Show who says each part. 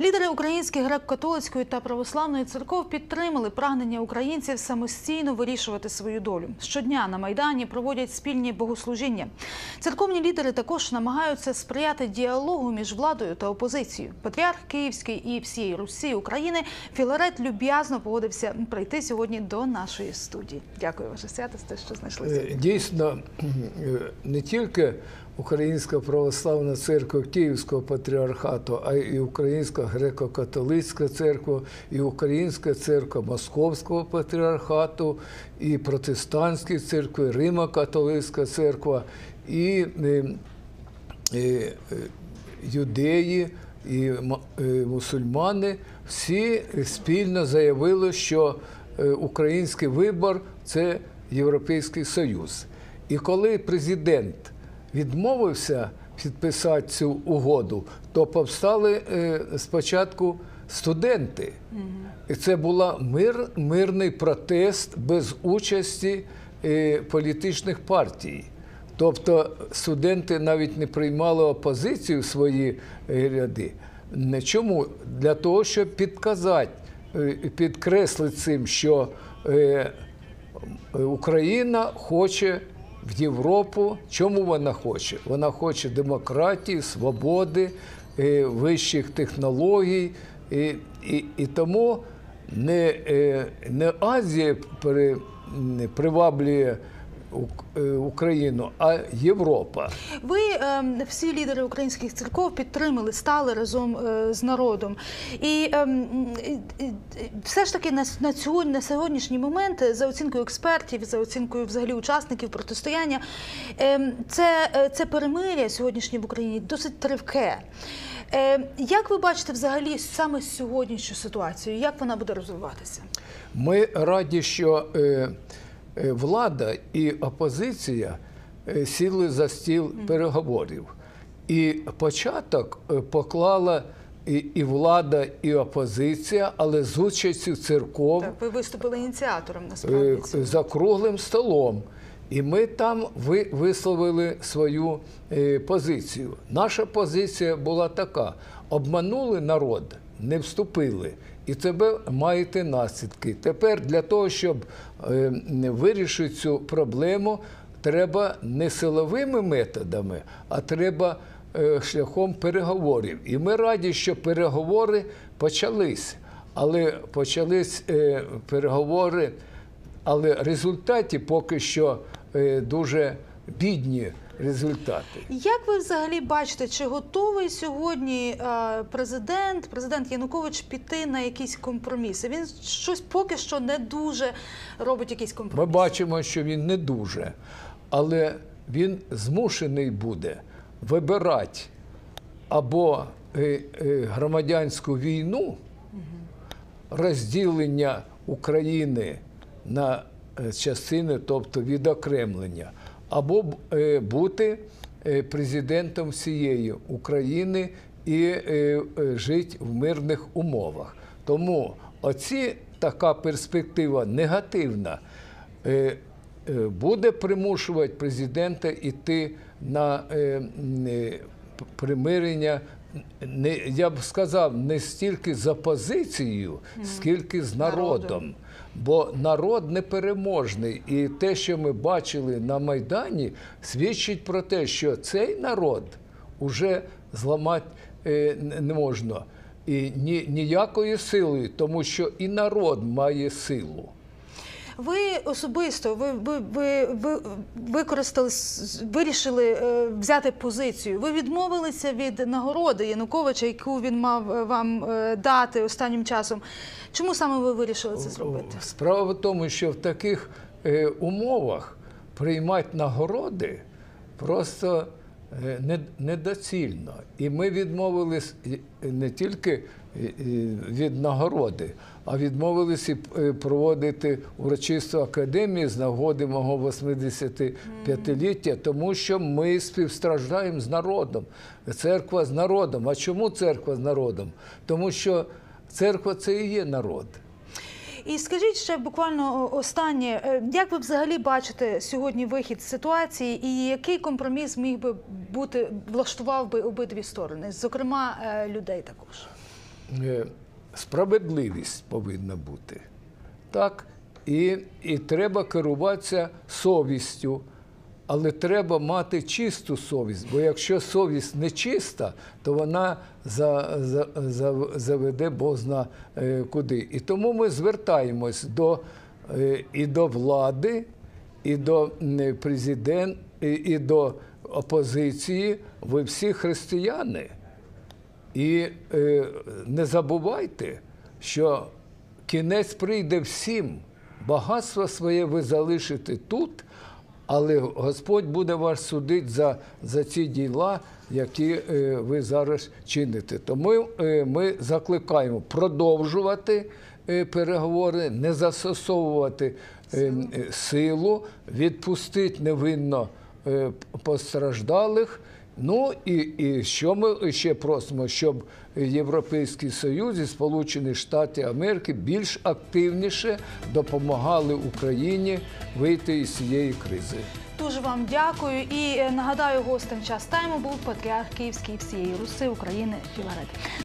Speaker 1: Лідери української греко-католицької та православної церков підтримали прагнення українців самостійно вирішувати свою долю. Щодня на майдані проводять спільні богослужіння. Церковні лідери також намагаються сприяти діалогу між владою та опозицією. Патріарх Київський і всієї Русі України Філарет люб'язно погодився прийти сьогодні до нашої студії. Дякую, ваше святосте, що знайшлися.
Speaker 2: Е, Дійсно, е, не тільки Українська православна церква Київського патріархату, а й Українська греко-католицька церква, і Українська церква Московського патріархату, і протестантські церкви, Римо-католицька церква, і е, е, е, юдеї, і мусульмани всі спільно заявили, що український вибор це Європейський Союз. І коли президент відмовився підписати цю угоду, то повстали е, спочатку студенти. І це був мир, мирний протест без участі е, політичних партій. Тобто студенти навіть не приймали опозицію в свої е, ряди. Чому? Для того, щоб підказати, підкреслити цим, що Україна хоче в Європу. Чому вона хоче? Вона хоче демократії, свободи, е, вищих технологій. І, і, і тому не, е, не Азія при, не приваблює Україну, а Європа.
Speaker 1: Ви ем, всі лідери українських церков підтримали, стали разом е, з народом. І ем, і- все ж таки на, с- на, сьогодні, на сьогоднішній момент, е, за оцінкою експертів, за оцінкою взагалі учасників протистояння, ем, це, е, це перемиря сьогоднішнє в Україні досить тривке. Е, як ви бачите взагалі саме сьогоднішню ситуацію? Як вона буде розвиватися?
Speaker 2: Ми раді, що е, е, влада і опозиція е, сіли за стіл переговорів. І початок е, поклала і, і влада, і опозиція, але з участю церков
Speaker 1: Так, ви виступили ініціатором
Speaker 2: е,
Speaker 1: насправді.
Speaker 2: за круглим столом. І ми там ви- висловили свою е, позицію. Наша позиція була така: обманули народ, не вступили. І тебе маєте наслідки. Тепер для того, щоб е, вирішити цю проблему, треба не силовими методами, а треба е, шляхом переговорів. І ми раді, що переговори почались. Але почались е, переговори але результаті поки що дуже бідні результати.
Speaker 1: Як ви взагалі бачите, чи готовий сьогодні е, президент, президент Янукович піти на якісь компроміси? Він щось поки що не дуже робить якісь
Speaker 2: Ми бачимо, що він не дуже, але він змушений буде вибирати або е, е, громадянську війну, розділення України на частини, тобто відокремлення, або е, бути е, президентом всієї України і е, жити в мирних умовах. Тому оці така перспектива негативна буде примушувати президента йти на примирення. Не, я б сказав, не стільки за позицією, скільки з народом. Бо народ непереможний. І те, що ми бачили на Майдані, свідчить про те, що цей народ уже зламати е, не- можна. І ні, ніякою силою, тому що і народ має силу.
Speaker 1: Ви особисто ви, ви, ви, ви використали вирішили е, взяти позицію. Ви відмовилися від нагороди Януковича, яку він мав е, вам е, дати останнім часом. Чому саме ви вирішили це зробити?
Speaker 2: Справа в тому, що в таких е, умовах приймати нагороди просто недоцільно. І ми відмовились е, не тільки е, е, від нагороди, а відмовились і е, проводити урочисту академію з нагоди мого 85-ліття, тому що ми співстраждаємо з народом. Церква з народом. А чому церква з народом? Тому що церква це і є народ.
Speaker 1: І скажіть ще буквально останнє, е, як ви взагалі бачите сьогодні вихід з ситуації, і який компроміс міг би бути влаштував би обидві сторони, зокрема е, людей також?
Speaker 2: е, справедливість повинна бути. Так? І, і треба керуватися совістю. Але треба мати чисту совість, бо якщо совість не чиста, то вона за, за, за, заведе бозна е, куди. І тому ми звертаємось до, е, і до влади, і до президента, і, і до опозиції. Ви всі християни. І е, не забувайте, що кінець прийде всім. Багатство своє ви залишите тут, але Господь буде вас судити за, за ці діла, які е, ви зараз чините. Тому е, ми закликаємо продовжувати е, переговори, не застосовувати е, силу, відпустити невинно е, постраждалих. Ну і, і що ми ще просимо, щоб Європейський Союз і Сполучені Штати Америки більш активніше допомагали Україні вийти із цієї кризи.
Speaker 1: Дуже вам дякую. І е, нагадаю, гостем час тайму був патріарх Київський всієї Руси України Філарет.